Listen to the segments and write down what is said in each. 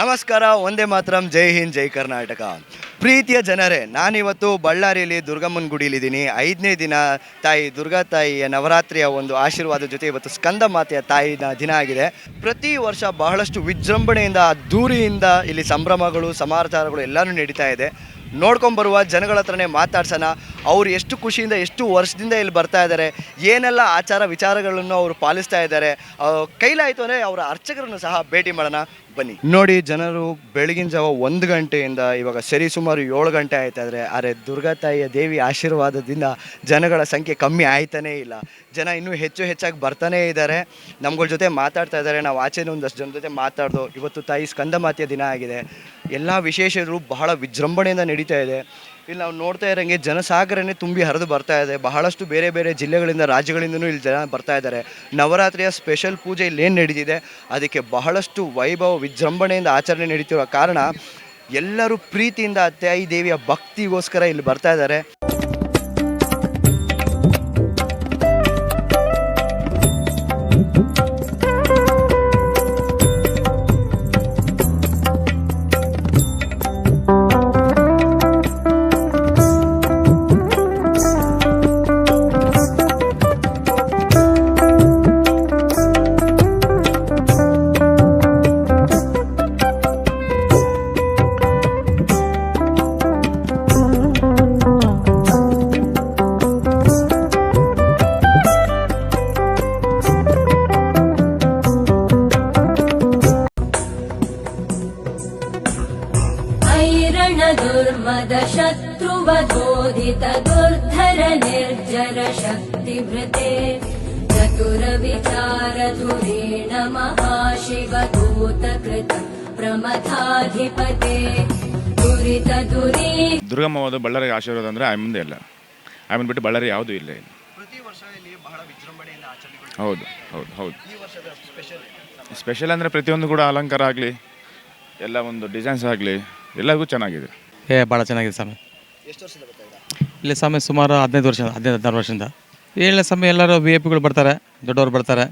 ನಮಸ್ಕಾರ, ಒಂದೇ ಮಾತ್ರಂ, ಜೈ ಹಿಂದ್, ಜೈ ಕರ್ನಾಟಕ. ಪ್ರೀತಿಯ ಜನರೇ, ನಾನಿವತ್ತು ಬಳ್ಳಾರಿಯಲ್ಲಿ ದುರ್ಗಮ್ಮನ ಗುಡಿಲಿದ್ದೀನಿ ಐದನೇ ದಿನ ತಾಯಿ ದುರ್ಗಾ ತಾಯಿಯ ನವರಾತ್ರಿಯ ಒಂದು ಆಶೀರ್ವಾದ ಜೊತೆ ಇವತ್ತು ಸ್ಕಂದ ಮಾತೆಯ ತಾಯಿನ ದಿನ ಆಗಿದೆ. ಪ್ರತಿ ವರ್ಷ ಬಹಳಷ್ಟು ವಿಜೃಂಭಣೆಯಿಂದ ದೂರಿಯಿಂದ ಇಲ್ಲಿ ಸಂಭ್ರಮಗಳು, ಸಮಾಚಾರಗಳು ಎಲ್ಲನೂ ನಡೀತಾ ಇದೆ. ನೋಡ್ಕೊಂಬರುವ ಜನಗಳ ಹತ್ರನೇ ಮಾತಾಡ್ಸೋಣ. ಅವ್ರು ಎಷ್ಟು ಖುಷಿಯಿಂದ, ಎಷ್ಟು ವರ್ಷದಿಂದ ಇಲ್ಲಿ ಬರ್ತಾ ಇದ್ದಾರೆ. ಏನೆಲ್ಲ ಆಚಾರ ವಿಚಾರಗಳನ್ನು ಅವರು ಪಾಲಿಸ್ತಾ ಇದ್ದಾರೆ. ಕೈಲಾಯಿತು ಅಂದರೆ ಅವರ ಅರ್ಚಕರನ್ನು ಸಹ ಭೇಟಿ ಮಾಡೋಣ. ಬನ್ನಿ. ನೋಡಿ, ಜನರು ಬೆಳಗಿನ ಜಾವ ಒಂದು ಗಂಟೆಯಿಂದ ಇವಾಗ ಸರಿ ಸುಮಾರು ಏಳು ಗಂಟೆ ಆಯ್ತಾ ಇದ್ರೆ ಆದರೆ ದುರ್ಗಾ ತಾಯಿಯ ದೇವಿ ಆಶೀರ್ವಾದದಿಂದ ಜನಗಳ ಸಂಖ್ಯೆ ಕಮ್ಮಿ ಆಯ್ತಾನೇ ಇಲ್ಲ. ಜನ ಇನ್ನೂ ಹೆಚ್ಚು ಹೆಚ್ಚಾಗಿ ಬರ್ತಾನೇ ಇದ್ದಾರೆ. ನಮ್ಗಳ ಜೊತೆ ಮಾತಾಡ್ತಾ ಇದ್ದಾರೆ. ನಾವು ಆಚೆನ ಒಂದಷ್ಟು ಜನ ಜೊತೆ ಮಾತಾಡ್ದು, ಇವತ್ತು ತಾಯಿ ಸ್ಕಂದಮಾತೆಯ ದಿನ ಆಗಿದೆ. ಎಲ್ಲ ವಿಶೇಷರು ಬಹಳ ವಿಜೃಂಭಣೆಯಿಂದ ನಡೀತಾ ಇದೆ. ಇಲ್ಲಿ ನಾವು ನೋಡ್ತಾ ಇರೋಂಗೆ ಜನಸಾಗರನೇ ತುಂಬಿ ಹರಿದು ಬರ್ತಾ ಇದೆ. ಬಹಳಷ್ಟು ಬೇರೆ ಬೇರೆ ಜಿಲ್ಲೆಗಳಿಂದ ರಾಜ್ಯಗಳಿಂದನೂ ಇಲ್ಲಿ ಜನ ಬರ್ತಾ ಇದ್ದಾರೆ. ನವರಾತ್ರಿಯ ಸ್ಪೆಷಲ್ ಪೂಜೆ ಇಲ್ಲಿ ಏನು ನಡೀತಿದೆ? ಅದಕ್ಕೆ ಬಹಳಷ್ಟು ವೈಭವ ವಿಜೃಂಭಣೆಯಿಂದ ಆಚರಣೆ ನಡೀತಿರೋ ಕಾರಣ ಎಲ್ಲರೂ ಪ್ರೀತಿಯಿಂದ ಅತ್ಯಾಯಿ ದೇವಿಯ ಭಕ್ತಿಗೋಸ್ಕರ ಇಲ್ಲಿ ಬರ್ತಾ ಇದ್ದಾರೆ. दुर्मद शत्रुवधोदित दुर्धर निर्जर शक्तिभृते चतुरविचार धुरेण महाशिवदूतकृत प्रमथाधिपते दुरित दुरी ದುರ್ಗಮ್ಮವಾದ ಬಳ್ಳಾರಿಗೆ ಆಶೀರ್ವಾದ ಅಂದರೆ ಆಯಮ್ಮಂದೇ ಇಲ್ಲ ಆಯಮ್ಮನ್ ಬಿಟ್ಟು ಬಳ್ಳಾರಿ ಯಾವುದೂ ಇಲ್ಲ ಇಲ್ಲಿ ಪ್ರತಿ ವರ್ಷ ಇಲ್ಲಿ ಬಹಳ ವಿಜೃಂಭಣೆಯಿಂದ ಆಚರಣೆ ಹೌದು ಹೌದು ಹೌದು ಈ ವರ್ಷದ ಸ್ಪೆಷಲ್ ಸ್ಪೆಷಲ್ ಅಂದರೆ ಪ್ರತಿಯೊಂದು ಕೂಡ ಅಲಂಕಾರ ಆಗಲಿ ಎಲ್ಲ ಒಂದು ಡಿಸೈನ್ಸ್ ಆಗಲಿ ಎಲ್ಲರಿಗೂ ಚೆನ್ನಾಗಿದೆ ಏ ಭಾಳ ಚೆನ್ನಾಗಿದೆ ಸ್ವಾಮಿ. ಎಷ್ಟು ಬರ್ತಾ ಇಲ್ಲಿ ಸ್ವಾಮಿ ಸುಮಾರು ಹದಿನೈದು ವರ್ಷ ಹದಿನೈದು ಹದಿನಾರು ವರ್ಷದಿಂದ. ಏಳನೇ ಸ್ವಾಮಿ ಎಲ್ಲರೂ ವಿ ಐ ಪಿಗಳು ಬರ್ತಾರೆ ದೊಡ್ಡವರು ಬರ್ತಾರೆ.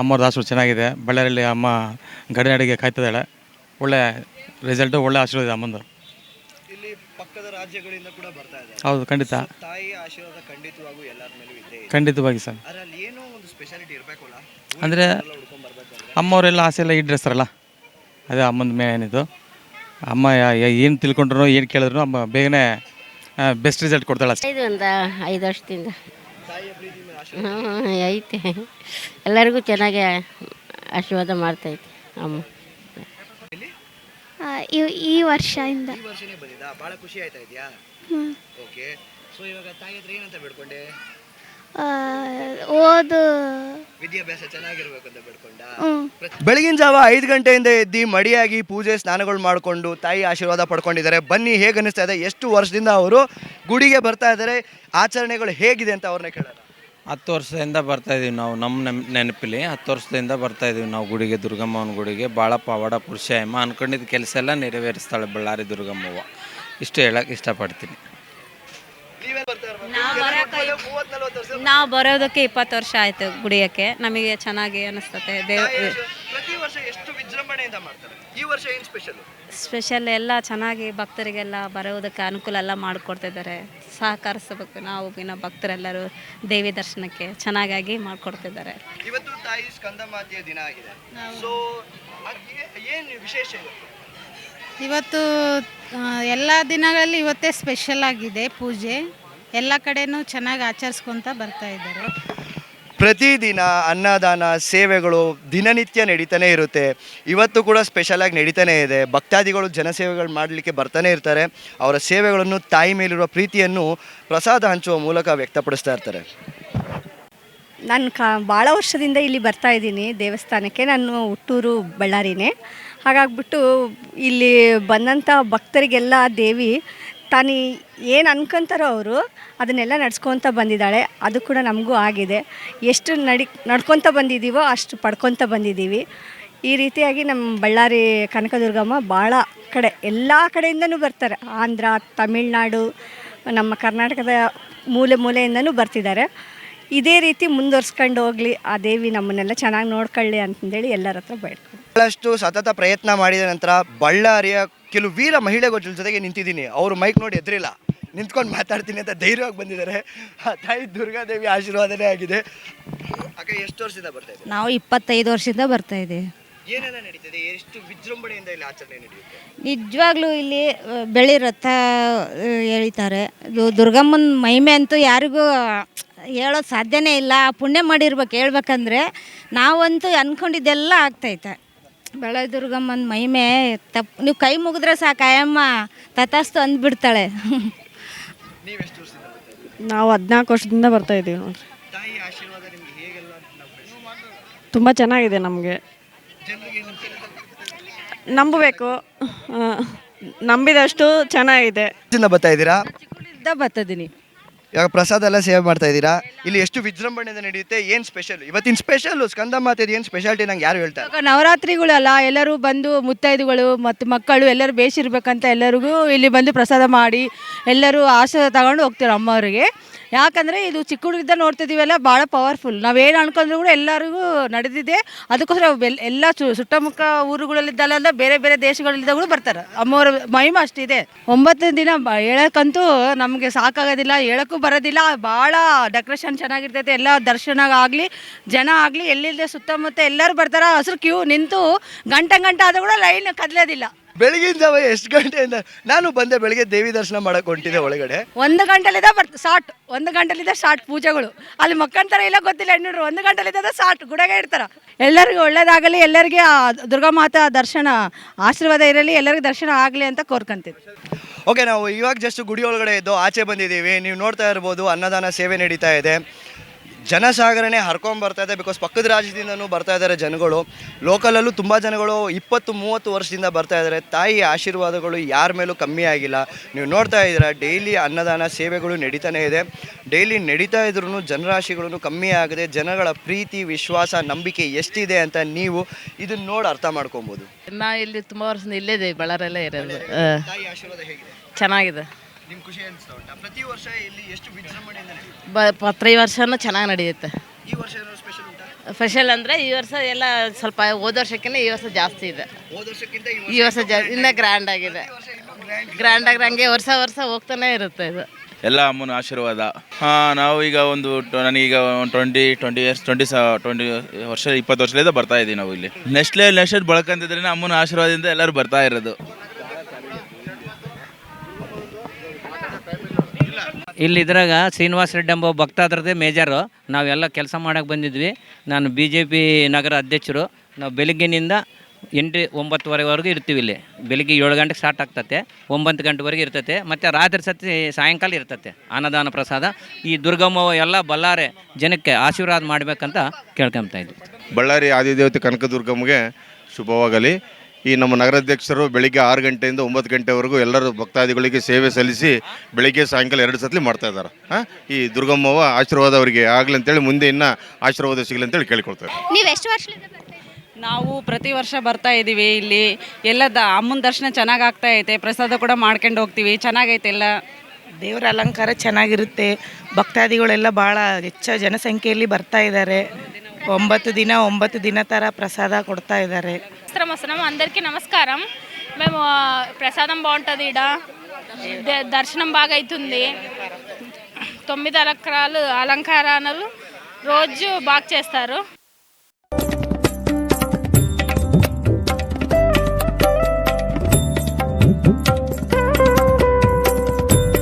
ಅಮ್ಮವ್ರ ದಾಸರು ಚೆನ್ನಾಗಿದೆ. ಬಳ್ಳಾರಿಯಲ್ಲಿ ಅಮ್ಮ ಗಡಿನಾಡಿಗೆ ಕಾಯ್ತಿದ್ದಾಳೆ ಒಳ್ಳೆ ರಿಸಲ್ಟು ಒಳ್ಳೆ ಆಶೀರ್ವಾದ ಇದೆ ಅಮ್ಮಂದು. ಇಲ್ಲಿ ಪಕ್ಕದ ರಾಜ್ಯಗಳಿಂದ ಕೂಡ ಬರ್ತಾ ಇದ್ದಾರೆ. ಹೌದು ಖಂಡಿತ. ತಾಯಿಯ ಆಶೀರ್ವಾದ ಖಂಡಿತವಾಗೂ ಎಲ್ಲರ ಮೇಲೂ ಇದ್ದೇ ಇದೆ. ಖಂಡಿತವಾಗಿ ಸ್ವಾಮಿ. ಆದ್ರೆ ಅಲ್ಲಿ ಏನೋ ಒಂದು ಸ್ಪೆಷಾಲಿಟಿ ಇರಬೇಕಲ್ಲ? ಅಂದರೆ ಹುಡ್ಕೊಂಡ್ ಬರ್ಬೇಕಂದ್ರೆ? ಅಮ್ಮವರೆಲ್ಲ ಆಸೆ ಎಲ್ಲ ಈಡೇರಿಸ್ತಾರಲ್ಲ? ಅದೇ ಅಮ್ಮನ ಮೇನಿದು ಅಮ್ಮ ಏನು ತಿಳ್ಕೊಂಡ್ರು ಏನು ಕೇಳಿದ್ರು ಅಮ್ಮ ಬೇಗನೆ ಬೆಸ್ಟ್ ರಿಸಲ್ಟ್ ಕೊಡ್ತಾಳೆ ಅಷ್ಟೇ. ಇದು ಒಂದು ಐದು ವರ್ಷದಿಂದ. ಹ್ಞೂ ಐತೆ. ಎಲ್ಲರಿಗೂ ಚೆನ್ನಾಗಿ ಆಶೀರ್ವಾದ ಮಾಡ್ತೈತೆ ಅಮ್ಮ. ಆ, ಈ- ಈ ವರ್ಷದಿಂದ. ಈ ವರ್ಷನೇ ಬಂದಿದ್ದಾ? ಬಹಳ ಖುಷಿ ಆಯ್ತಾ ಇದೆಯಾ? ಓಕೆ ಸೊ ಇವಾಗ ತಾಯಿ ಹತ್ರ ಏನಂತ ಬೇಡ್ಕೊಂಡೆ? ಓದು. ವಿದ್ಯಾಭ್ಯಾಸ ಚೆನ್ನಾಗಿರ್ಬೇಕು ಅಂತ ಬೇಡ್ಕೊಂಡ? ಬೆಳಗಿನ ಜಾವ ಐದು ಗಂಟೆಯಿಂದ ಎದ್ದು ಮಡಿಯಾಗಿ ಪೂಜೆ ಸ್ನಾನಗಳು ಮಾಡಿಕೊಂಡು ತಾಯಿ ಆಶೀರ್ವಾದ ಪಡ್ಕೊಂಡಿದ್ದಾರೆ. ಬನ್ನಿ ಹೇಗೆ ಅನ್ನಿಸ್ತಾ ಇದೆ? ಎಷ್ಟು ವರ್ಷದಿಂದ ಅವರು ಗುಡಿಗೆ ಬರ್ತಾ ಇದ್ದಾರೆ? ಆಚರಣೆಗಳು ಹೇಗಿದೆ ಅಂತ ಅವ್ರನ್ನ ಕೇಳೋಣ. ಹತ್ತು ವರ್ಷದಿಂದ ಬರ್ತಾ ಇದೀವಿ ನಾವು. ನಮ್ಮ ನೆನಪಿಲಿ ನೆನಪಲ್ಲಿ ಹತ್ತು ವರ್ಷದಿಂದ ಬರ್ತಾ ಇದೀವಿ ನಾವು ಗುಡಿಗೆ ದುರ್ಗಮ್ಮನ ಗುಡಿಗೆ. ಭಾಳ ಪವಾಡ ಪುರುಷ ಅಮ್ಮ ಅನ್ಕೊಂಡಿದ್ದ ಕೆಲಸ ಎಲ್ಲ ನೆರವೇರಿಸ್ತಾಳೆ ಬಳ್ಳಾರಿ ದುರ್ಗಮ್ಮವ್ವ. ಇಷ್ಟು ಹೇಳಕ್ಕೆ ಇಷ್ಟಪಡ್ತೀನಿ ನೀವೇ ಬರ್ತಾ ಇರ್ಬೇಕು ಮೂವತ್ತ್ ನಲ್ವತ್ತು ವರ್ಷ ನಾವು ಬರೋದಕ್ಕೆ ಇಪ್ಪತ್ತು ವರ್ಷ ಆಯ್ತು ಗುಡಿಯಕ್ಕೆ. ನಮಗೆ ಚೆನ್ನಾಗಿ ಅನಿಸ್ತತೆ. ದೇವ್ ಪ್ರತಿ ವರ್ಷ ಎಷ್ಟು ವಿಜೃಂಭಣೆಯಿಂದ ಮಾಡ್ತಾರೆ? ಈ ವರ್ಷ ಏನು ಸ್ಪೆಷಲ್ ಸ್ಪೆಷಲ್ ಎಲ್ಲ ಚೆನ್ನಾಗಿ ಭಕ್ತರಿಗೆಲ್ಲ ಬರೋದಕ್ಕೆ ಅನುಕೂಲ ಎಲ್ಲ ಮಾಡಿಕೊಡ್ತಿದ್ದಾರೆ. ಸಹಕರಿಸಬೇಕು ನಾವು ಇನ್ನು ಭಕ್ತರೆಲ್ಲರೂ ದೇವಿ ದರ್ಶನಕ್ಕೆ ಚೆನ್ನಾಗಾಗಿ ಮಾಡಿಕೊಡ್ತಿದ್ದಾರೆ. ಇವತ್ತು ತಾಯಿ ಸ್ಕಂದಮಾತೆಯ ದಿನ ಆಗಿದೆ. ಸೊ ಏನು ವಿಶೇಷ ಇವತ್ತು? ಇವತ್ತು ಎಲ್ಲ ದಿನಗಳಲ್ಲಿ ಇವತ್ತೇ ಸ್ಪೆಷಲ್ ಆಗಿದೆ ಪೂಜೆ. ಎಲ್ಲ ಕಡೆನೂ ಚೆನ್ನಾಗಿ ಆಚರಿಸ್ಕೊತ ಬರ್ತಾ ಇದ್ದಾರೆ. ಪ್ರತಿದಿನ ಅನ್ನದಾನ ಸೇವೆಗಳು ದಿನನಿತ್ಯ ನಡೀತಾನೆ ಇರುತ್ತೆ. ಇವತ್ತು ಕೂಡ ಸ್ಪೆಷಲ್ ಆಗಿ ನಡೀತಾನೆ ಇದೆ. ಭಕ್ತಾದಿಗಳು ಜನಸೇವೆಗಳು ಮಾಡಲಿಕ್ಕೆ ಬರ್ತಾನೆ ಇರ್ತಾರೆ. ಅವರ ಸೇವೆಗಳನ್ನು ತಾಯಿ ಮೇಲಿರುವ ಪ್ರೀತಿಯನ್ನು ಪ್ರಸಾದ ಹಂಚುವ ಮೂಲಕ ವ್ಯಕ್ತಪಡಿಸ್ತಾ ಇರ್ತಾರೆ. ನಾನು ಕ ಭಾಳ ವರ್ಷದಿಂದ ಇಲ್ಲಿ ಬರ್ತಾ ಇದ್ದೀನಿ ದೇವಸ್ಥಾನಕ್ಕೆ. ನಾನು ಹುಟ್ಟೂರು ಬಳ್ಳಾರಿನೇ. ಹಾಗಾಗ್ಬಿಟ್ಟು ಇಲ್ಲಿ ಬಂದಂಥ ಭಕ್ತರಿಗೆಲ್ಲ ದೇವಿ ತಾನು ಏನು ಅನ್ಕೊಂತಾರೋ ಅವರು ಅದನ್ನೆಲ್ಲ ನಡ್ಸ್ಕೊತ ಬಂದಿದ್ದಾಳೆ. ಅದು ಕೂಡ ನಮಗೂ ಆಗಿದೆ. ಎಷ್ಟು ನಡಿ, ನಡ್ಕೊತ ಬಂದಿದ್ದೀವೋ ಅಷ್ಟು ಪಡ್ಕೊತ ಬಂದಿದ್ದೀವಿ ಈ ರೀತಿಯಾಗಿ ನಮ್ಮ ಬಳ್ಳಾರಿ ಕನಕದುರ್ಗಮ್ಮ ಭಾಳ ಕಡೆ, ಎಲ್ಲ ಕಡೆಯಿಂದನೂ ಬರ್ತಾರೆ. ಆಂಧ್ರ, ತಮಿಳ್ನಾಡು, ನಮ್ಮ ಕರ್ನಾಟಕದ ಮೂಲೆ ಮೂಲೆಯಿಂದನೂ ಬರ್ತಿದ್ದಾರೆ. ಇದೇ ರೀತಿ ಮುಂದುವರ್ಸ್ಕೊಂಡು ಹೋಗಲಿ, ಆ ದೇವಿ ನಮ್ಮನ್ನೆಲ್ಲ ಚೆನ್ನಾಗಿ ನೋಡ್ಕೊಳ್ಳಿ ಅಂತಂದೇಳಿ ಎಲ್ಲರ ಹತ್ರ ಬೇಡ್ಕೊಂಡು. ಬಹಳಷ್ಟು ಸತತ ಪ್ರಯತ್ನ ಮಾಡಿದ ನಂತರ ಬಳ್ಳಾರಿಯ ಕೆಲವು ವೀರ ಮಹಿಳೆಗಳ ಜೊತೆಗೆ ನಿಂತಿದ್ದೀನಿ. ಅವರು ಮೈಕ್ ನೋಡಿ ಎದ್ರಿಲ್ಲ. ನಿಂತ್ಕೊಂಡು ಮಾತಾಡ್ತೀನಿ ಅಂತ ಧೈರ್ಯವಾಗಿ ಬಂದಿದ್ದಾರೆ. ಆ ತಾಯಿ ದುರ್ಗಾದೇವಿ ಆಶೀರ್ವಾದನೇ ಆಗಿದೆ. ಎಷ್ಟು ವರ್ಷದಿಂದ ಬರ್ತಾ ಇದೆ ನಾವು ಇಪ್ಪತ್ತೈದು ವರ್ಷದಿಂದ ಬರ್ತಾ ಇದ್ದೀವಿ. ಏನೆಲ್ಲ ನಡೀತದೆ? ಎಷ್ಟು ವಿಜೃಂಭಣೆಯಿಂದ ಇಲ್ಲಿ ಆಚರಣೆ ನಡೆಯುತ್ತೆ? ನಿಜವಾಗ್ಲೂ ಇಲ್ಲಿ ಬೆಳೆ ಬೆಳ್ಳಿ ರಥ ಆ, ಎಳಿತಾರೆ. ಇದು ದುರ್ಗಮ್ಮನ ಮಹಿಮೆ ಅಂತೂ ಯಾರಿಗೂ ಹೇಳೋದು ಸಾಧ್ಯನೇ ಇಲ್ಲ. ಪುಣ್ಯ ಮಾಡಿರ್ಬೇಕು ಹೇಳ್ಬೇಕಂದ್ರೆ ನಾವಂತೂ ಅಂದ್ಕೊಂಡಿದ್ದೆಲ್ಲ ಆಗ್ತೈತೆ. ಬೆಳೆ ದುರ್ಗಮ್ಮನ ಮಹಿಮೆ ತಪ್ಪು ನೀವು ಕೈ ಮುಗಿದ್ರೆ ಸಾಕು ಆಯಮ್ಮ ತಥಾಸ್ತು ಅಂದ್ಬಿಡ್ತಾಳೆ. ನಾವು ಹದಿನಾಲ್ಕು ವರ್ಷದಿಂದ ಬರ್ತಾ ಇದ್ದೀವಿ ನೋಡ್ರಿ. ತಾಯಿ ಆಶೀರ್ವಾದ ನಿಮ್ಗೆ ಹೇಗೆಲ್ಲ ನಾವು ಬೆಳೆಸಿ- ತುಂಬ ಚೆನ್ನಾಗಿದೆ ನಮಗೆ. ನಂಬಬೇಕು. ನಂಬಿದಷ್ಟು ಚೆನ್ನಾಗಿದೆ. ಬರ್ತಾ ಇದ್ದೀರಾ? ಬರ್ತಾ ಇದ್ದೀನಿ. ಇವಾಗ ಪ್ರಸಾದ ಎಲ್ಲ ಸೇವೆ ಮಾಡ್ತಾ ಇದ್ದೀರಾ? ಇಲ್ಲಿ ಎಷ್ಟು ವಿಜೃಂಭಣೆಯಿಂದ ನಡೆಯುತ್ತೆ, ಏನು ಸ್ಪೆಷಲ್ ಇವತ್ತಿನ ಸ್ಪೆಷಲ್ ಸ್ಕಂದ ಮಾತೇದು ಏನು ಸ್ಪೆಷಾಲಿಟಿ ನಂಗೆ ಯಾರು ಹೇಳ್ತಾರೆ ನವರಾತ್ರಿಗಳಲ್ಲ, ಎಲ್ಲರೂ ಬಂದು ಮುತ್ತೈದುಗಳು ಮತ್ತು ಮಕ್ಕಳು ಎಲ್ಲರೂ ಬೇಸಿರ್ಬೇಕಂತ ಎಲ್ಲರಿಗೂ ಇಲ್ಲಿ ಬಂದು ಪ್ರಸಾದ ಮಾಡಿ ಎಲ್ಲರೂ ಆಶೀರ್ವಾದ ತಗೊಂಡು ಹೋಗ್ತಾರೆ ಅಮ್ಮವರಿಗೆ. ಯಾಕಂದರೆ ಇದು ಚಿಕ್ಕ ಹುಡುಗಿದ್ದ ನೋಡ್ತಿದ್ದೀವಲ್ಲ ಭಾಳ ಪವರ್ಫುಲ್ ನಾವೇನು ಅನ್ಕೊಂಡ್ರು ಕೂಡ ಎಲ್ಲರಿಗೂ ನಡೆದಿದೆ. ಅದಕ್ಕೋಸ್ಕರ ಎಲ್- ಎಲ್ಲ ಸು- ಸುತ್ತಮುತ್ತ ಊರುಗಳಲ್ಲಿದ್ದಲ್ಲ ಬೇರೆ ಬೇರೆ ದೇಶಗಳಲ್ಲಿದ್ದ ಕೂಡ ಬರ್ತಾರೆ. ಅಮ್ಮವರ ಮಹಿಮೆ ಅಷ್ಟಿದೆ. ಒಂಬತ್ತು ದಿನ ಬ ಹೇಳಕ್ಕಂತೂ ನಮಗೆ ಸಾಕಾಗೋದಿಲ್ಲ ಹೇಳೋಕ್ಕೂ ಬರೋದಿಲ್ಲ. ಭಾಳ ಡೆಕೋರೇಷನ್ ಚೆನ್ನಾಗಿರ್ತೈತೆ. ಎಲ್ಲ ದರ್ಶನ ಆಗಲಿ, ಜನ ಆಗಲಿ ಎಲ್ಲಿಲ್ಲದೆ ಸುತ್ತಮುತ್ತ ಎಲ್ಲರೂ ಬರ್ತಾರೆ. ಹಸಿರು ಕ್ಯೂ ನಿಂತು ಗಂಟೆ ಗಂಟೆ ಆದರೂ ಕೂಡ ಲೈನ್ ಕದಲೇದಿಲ್ಲ. ಬೆಳಗಿನ ಜಾವ ಎಷ್ಟು ಗಂಟೆಯಿಂದ ನಾನು ಬಂದೆ ಬೆಳಗ್ಗೆ ದೇವಿ ದರ್ಶನ ಮಾಡಕ್ಕೆ ಹೊಂಟಿದೆ ಒಳಗಡೆ. ಒಂದು ಗಂಟೆಲಿದೆ ಬರ್ತ ಸಾಟ್ ಒಂದು ಗಂಟೆಲಿದ್ದ ಶಾರ್ಟ್ ಪೂಜೆಗಳು. ಅಲ್ಲಿ ಮಕ್ಕಂತಾರೆ ಇಲ್ಲ ಗೊತ್ತಿಲ್ಲ ಹೆಣ್ಣು ಒಂದು ಗಂಟೆಲಿದ್ದ ಶಾರ್ಟ್ ಗುಡಗೆ ಇರ್ತಾರೆ ಎಲ್ಲರಿಗೂ ಒಳ್ಳೇದಾಗಲಿ ಎಲ್ಲರಿಗೆ ಆ ದುರ್ಗಾಮಾತಾ ದರ್ಶನ ಆಶೀರ್ವಾದ ಇರಲಿ ಎಲ್ಲರಿಗೂ ದರ್ಶನ ಆಗಲಿ ಅಂತ ಕೋರ್ಕೊಂತೀವಿ ಓಕೆ ನಾವು ಇವಾಗ ಜಸ್ಟ್ ಗುಡಿ ಒಳಗಡೆ ಇದ್ದು ಆಚೆ ಬಂದಿದ್ದೀವಿ. ನೀವು ನೋಡ್ತಾ ಇರ್ಬೋದು ಅನ್ನದಾನ ಸೇವೆ ನಡೀತಾ ಇದೆ. ಜನಸಾಗರಣೆ ಹರ್ಕೊಂಬರ್ತಾ ಇದೆ ಬಿಕಾಸ್ ಪಕ್ಕದ ರಾಜ್ಯದಿಂದನೂ ಬರ್ತಾ ಇದ್ದಾರೆ ಜನಗಳು. ಲೋಕಲಲ್ಲೂ ತುಂಬ ಜನಗಳು ಇಪ್ಪತ್ತು ಮೂವತ್ತು ವರ್ಷದಿಂದ ಬರ್ತಾ ಇದ್ದಾರೆ. ತಾಯಿ ಆಶೀರ್ವಾದಗಳು ಯಾರ ಮೇಲೂ ಕಮ್ಮಿ ಆಗಿಲ್ಲ. ನೀವು ನೋಡ್ತಾ ಇದ್ದೀರಾ ಡೈಲಿ ಅನ್ನದಾನ ಸೇವೆಗಳು ನಡೀತಾನೇ ಇದೆ. ಡೈಲಿ ನಡೀತಾ ಇದ್ರೂ ಜನರಾಶಿಗಳು ಕಮ್ಮಿ ಆಗದೆ. ಜನಗಳ ಪ್ರೀತಿ ವಿಶ್ವಾಸ ನಂಬಿಕೆ ಎಷ್ಟಿದೆ ಅಂತ ನೀವು ಇದನ್ನ ನೋಡಿ ಅರ್ಥ ಮಾಡ್ಕೊಬೋದು. ನಾ ಇಲ್ಲಿ ತುಂಬ ವರ್ಷದಿಂದ ಇಲ್ಲೇ ಇದೆ ಬಳ್ಳಾರಲ್ಲೇ ಇರೋದು. ತಾಯಿ ಆಶೀರ್ವಾದ ಹೇಗಿದೆ? ಚೆನ್ನಾಗಿದೆ. ನಿಮ್ ಖುಷಿ ಅನಿಸ್ತಾ ಉಂಟಾ? ಪ್ರತಿ ವರ್ಷ ಇಲ್ಲಿ ಎಷ್ಟು ವಿಜೃಂಭಣೆಯಿಂದ ನಡೆಯುತ್ತೆ ಬ ಪ್ರತಿ ವರ್ಷನೂ ಚೆನ್ನಾಗಿ ನಡೆಯುತ್ತೆ. ಈ ವರ್ಷ ಏನಾದ್ರು ಸ್ಪೆಷಲ್ ಉಂಟಾ? ಸ್ಪೆಷಲ್ ಅಂದರೆ ಈ ವರ್ಷ ಎಲ್ಲ ಸ್ವಲ್ಪ ಹೋದ ವರ್ಷಕ್ಕಿಂತ ಈ ವರ್ಷ ಜಾಸ್ತಿ ಇದೆ. ಹೋದ ವರ್ಷಕ್ಕಿಂತ ಈ ವರ್ಷ ಜಾ ಇನ್ನೂ ಗ್ರ್ಯಾಂಡ್ ಆಗಿದೆ. ಗ್ರ್ಯಾಂಡ್ ಆಗಿ ಹಂಗೆ ವರ್ಷ ವರ್ಷ ಹೋಗ್ತಾನೆ ಇರುತ್ತೆ ಇದು. ಎಲ್ಲ ಅಮ್ಮನ ಆಶೀರ್ವಾದ. ಹಾಂ ನಾವು ಈಗ ಒಂದು ಟ- ನನಗೀಗ ಒಂದು ಟ್ವೆಂಟಿ ಟ್ವೆಂಟಿ ಇಯರ್ಸ್ ಟ್ವೆಂಟಿ ಸ ಟ್ವೆಂಟಿ ವರ್ಷ ಇಪ್ಪತ್ತು ವರ್ಷದಿಂದ ಬರ್ತಾ ಇದ್ದೀವಿ ನಾವು ಇಲ್ಲಿ. ನೆಕ್ಸ್ಟ್ ಲೆವೆಲ್ ನೆಕ್ಸ್ಟ್ ಬಳಕಂತಿದ್ರೆ ಅಮ್ಮನ ಆಶೀರ್ವಾದದಿಂದ ಎಲ್ಲರೂ ಬರ್ತಾ ಇರೋದು. ಇಲ್ಲಿ ಇದ್ರಾಗ ಶ್ರೀನಿವಾಸ ರೆಡ್ಡಿ ಎಂಬ ಭಕ್ತಾದ್ರದೇ ಮೇಜರು. ನಾವೆಲ್ಲ ಕೆಲಸ ಮಾಡೋಕ್ಕೆ ಬಂದಿದ್ವಿ. ನಾನು ಬಿ ಜೆ ಪಿ ನಗರ ಅಧ್ಯಕ್ಷರು. ನಾವು ಬೆಳಗ್ಗಿನಿಂದ ಎಂಟು ಒಂಬತ್ತುವರೆವರೆಗೂ ಇರ್ತೀವಿ ಇಲ್ಲಿ. ಬೆಳಿಗ್ಗೆ ಏಳು ಗಂಟೆಗೆ ಸ್ಟಾರ್ಟ್ ಆಗ್ತತೆ. ಒಂಬತ್ತು ಗಂಟೆವರೆಗೆ ಇರ್ತತೆ. ಮತ್ತು ರಾತ್ರಿ ಸತಿ ಸಾಯಂಕಾಲ ಇರ್ತತೆ. ಅನ್ನದಾನ ಪ್ರಸಾದ. ಈ ದುರ್ಗಮ್ಮ ಎಲ್ಲ ಬಳ್ಳಾರಿ ಜನಕ್ಕೆ ಆಶೀರ್ವಾದ ಮಾಡಬೇಕಂತ ಕೇಳ್ಕೊಂತ ಇದ್ವಿ. ಬಳ್ಳಾರಿ ಆದಿದೇವತೆ ಕನಕದುರ್ಗಮ್ಗೆ ಶುಭವಾಗಲಿ. ಈ ನಮ್ಮ ನಗರಾಧ್ಯಕ್ಷರು ಬೆಳಿಗ್ಗೆ ಆರು ಗಂಟೆಯಿಂದ ಒಂಬತ್ತು ಗಂಟೆವರೆಗೂ ಎಲ್ಲರೂ ಭಕ್ತಾದಿಗಳಿಗೆ ಸೇವೆ ಸಲ್ಲಿಸಿ ಬೆಳಿಗ್ಗೆ ಸಾಯಂಕಾಲ ಎರಡು ಸತಿ ಮಾಡ್ತಾ ಇದ್ದಾರೆ. ಈ ದುರ್ಗಮ್ಮವ ಆಶೀರ್ವಾದ ಅವರಿಗೆ ಆಗಲಿ ಅಂತೇಳಿ ಮುಂದೆ ಇನ್ನ ಆಶೀರ್ವಾದ ಸಿಗಲಿ ಅಂತೇಳಿ ಕೇಳಿಕೊಳ್ತಾರೆ ನೀವು ಎಷ್ಟು ವರ್ಷದಿಂದ ನಾವು ಪ್ರತಿ ವರ್ಷ ಬರ್ತಾ ಇದ್ದೀವಿ ಇಲ್ಲಿ. ಎಲ್ಲ ದ ಅಮ್ಮನ ದರ್ಶನ ಚೆನ್ನಾಗಿ ಆಗ್ತಾ ಐತೆ. ಪ್ರಸಾದ ಕೂಡ ಮಾಡ್ಕೊಂಡು ಹೋಗ್ತೀವಿ. ಚೆನ್ನಾಗೈತೆ ಎಲ್ಲ? ದೇವರ ಅಲಂಕಾರ ಚೆನ್ನಾಗಿರುತ್ತೆ. ಭಕ್ತಾದಿಗಳೆಲ್ಲ ಭಾಳ ಹೆಚ್ಚು ಜನಸಂಖ್ಯೆಯಲ್ಲಿ ಬರ್ತಾ ಇದ್ದಾರೆ. ಒಂಬತ್ತು ದಿನ ಒಂಬತ್ತು ದಿನ ಥರ ಪ್ರಸಾದ ಕೊಡ್ತಾ ಇದ್ದಾರೆ. మాత్రం వస్తున్నాం అందరికీ నమస్కారం. మేము ప్రసాదం బాగుంటుంది ఈడ. ద- దర్శనం బాగా అవుతుంది తొమ్మిది అలంకారాలు అలంకారాలు రోజు బాగా చేస్తారు.